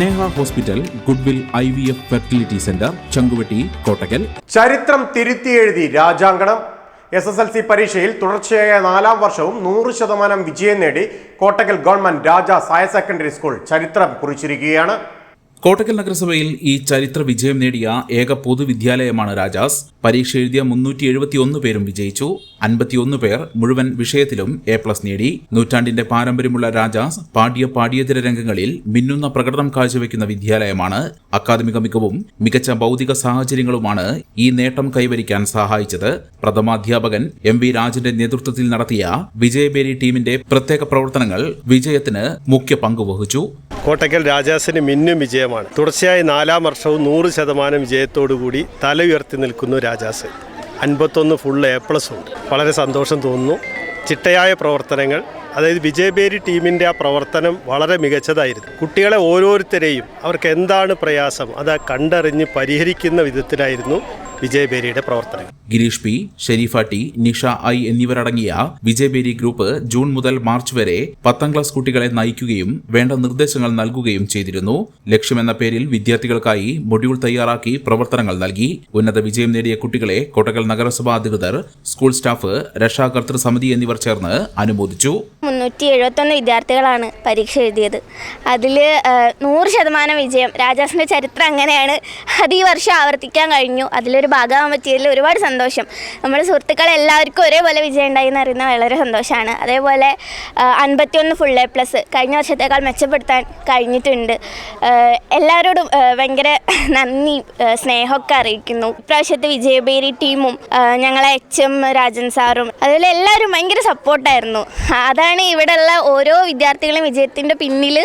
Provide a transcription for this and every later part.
Neha hospital goodwill I V F fertility centre Changuvetty Kottakkal. ചരിത്രം തിരുത്തിയെഴുതി രാജാങ്കണം. S S L C പരീക്ഷയിൽ തുടർച്ചയായ നാലാം വർഷവും നൂറ് ശതമാനം വിജയം നേടി Kottakkal government Rajas higher secondary school ചരിത്രം കുറിച്ചിരിക്കുകയാണ്. കോട്ടക്കൽ നഗരസഭയിൽ ഈ ചരിത്ര വിജയം നേടിയ ഏക പൊതുവിദ്യാലയമാണ് രാജാസ്. പരീക്ഷ എഴുതിയ മുന്നൂറ്റി എഴുപത്തിയൊന്ന് പേരും വിജയിച്ചു. അൻപത്തിയൊന്ന് പേർ മുഴുവൻ വിഷയത്തിലും എ പ്ലസ് നേടി. നൂറ്റാണ്ടിന്റെ പാരമ്പര്യമുള്ള രാജാസ് പാഠ്യ പാഠ്യേതര രംഗങ്ങളിൽ മിന്നുന്ന പ്രകടനം കാഴ്ചവെക്കുന്ന വിദ്യാലയമാണ്. അക്കാദമിക മികവും മികച്ച ഭൗതിക സാഹചര്യങ്ങളുമാണ് ഈ നേട്ടം കൈവരിക്കാൻ സഹായിച്ചത്. പ്രഥമാധ്യാപകൻ എം വി രാജന്റെ നേതൃത്വത്തിൽ നടത്തിയ വിജയബേരി ടീമിന്റെ പ്രത്യേക പ്രവർത്തനങ്ങൾ വിജയത്തിന് മുഖ്യ പങ്കുവഹിച്ചു കോട്ടക്കൽ രാജാസിന് മിന്നും വിജയമാണ്. തുടർച്ചയായി നാലാം വർഷവും നൂറ് ശതമാനം വിജയത്തോടുകൂടി തല ഉയർത്തി നിൽക്കുന്നു രാജാസ്. അൻപത്തൊന്ന് ഫുൾ എ പ്ലസ് ഉണ്ട്. വളരെ സന്തോഷം തോന്നുന്നു. ചിട്ടയായ പ്രവർത്തനങ്ങൾ അതായത് വിജയബേരി ടീമിന്റെ ആ പ്രവർത്തനം വളരെ മികച്ചതായിരുന്നു. കുട്ടികളെ ഓരോരുത്തരെയും അവർക്ക് എന്താണ് പ്രയാസം അത് കണ്ടറിഞ്ഞ് പരിഹരിക്കുന്ന വിധത്തിലായിരുന്നു വിജയബേരിയുടെ പ്രവർത്തനങ്ങൾ Girish P Sherifa T Nisha I എന്നിവരടങ്ങിയ വിജയബേരി ഗ്രൂപ്പ് ജൂൺ മുതൽ മാർച്ച് വരെ പത്താം ക്ലാസ് കുട്ടികളെ നയിക്കുകയും വേണ്ട നിർദ്ദേശങ്ങൾ നൽകുകയും ചെയ്തിരുന്നു. ലക്ഷ്യമെന്ന പേരിൽ വിദ്യാർത്ഥികൾക്കായി മൊഡ്യൂൾ തയ്യാറാക്കി പ്രവർത്തനങ്ങൾ നൽകി. ഉന്നത വിജയം നേടിയ കുട്ടികളെ കോട്ടക്കൽ നഗരസഭാ അധികൃതർ സ്കൂൾ സ്റ്റാഫ് രക്ഷാകർത്തൃ സമിതി എന്നിവർ ചേർന്ന് അനുമോദിച്ചു. മുന്നൂറ്റി എഴുപത്തൊന്ന് വിദ്യാർത്ഥികളാണ് പരീക്ഷ എഴുതിയത്. അതിൽ നൂറ് ശതമാനം വിജയം. രാജാസിന്റെ ചരിത്രം അങ്ങനെയാണ്. അത് ഈ വർഷം ആവർത്തിക്കാൻ കഴിഞ്ഞു. അതിലൊരു ഭാഗമാകാൻ പറ്റിയതിൽ ഒരുപാട് സന്തോഷം. നമ്മുടെ സുഹൃത്തുക്കൾ എല്ലാവർക്കും ഒരേപോലെ വിജയം ഉണ്ടായി എന്ന് അറിയുന്ന വളരെ സന്തോഷമാണ്. അതേപോലെ അൻപത്തിയൊന്ന് ഫുൾ എ പ്ലസ് കഴിഞ്ഞ വർഷത്തേക്കാൾ മെച്ചപ്പെടുത്താൻ കഴിഞ്ഞിട്ടുണ്ട്. എല്ലാവരോടും ഭയങ്കര നന്ദി സ്നേഹമൊക്കെ അറിയിക്കുന്നു. ഇപ്രാവശ്യത്തെ വിജയബേരി ടീമും ഞങ്ങളെ എച്ച് എം രാജൻ സാറും അതുപോലെ എല്ലാവരും ഭയങ്കര സപ്പോർട്ടായിരുന്നു. അതാണ് ഇവിടെയുള്ള ഓരോ വിദ്യാർത്ഥികളും വിജയത്തിന്റെ പിന്നിൽ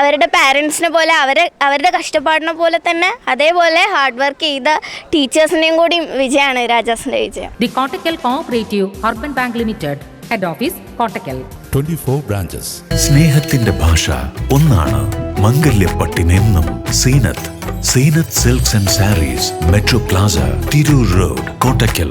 അവരുടെ പാരൻസിനെ പോലെ അവരെ അവരുടെ കഷ്ടപ്പാടിനെ പോലെ തന്നെ അതേപോലെ ഹാർഡ് വർക്ക് ചെയ്ത ടീച്ചേഴ്സിന്റെയും കൂടി വിജയമാണ് രാജാസിന്റെ വിജയം. The Kottakkal urban bank limited head office Kottakkal twenty 24 branches സ്നേഹത്തിന്റെ ഭാഷ ഒന്നാണ് മംഗല്യപ്പട്ടിനെന്നും Seenath Seenath silks and sarees metro plaza Tirur road Kottakkal.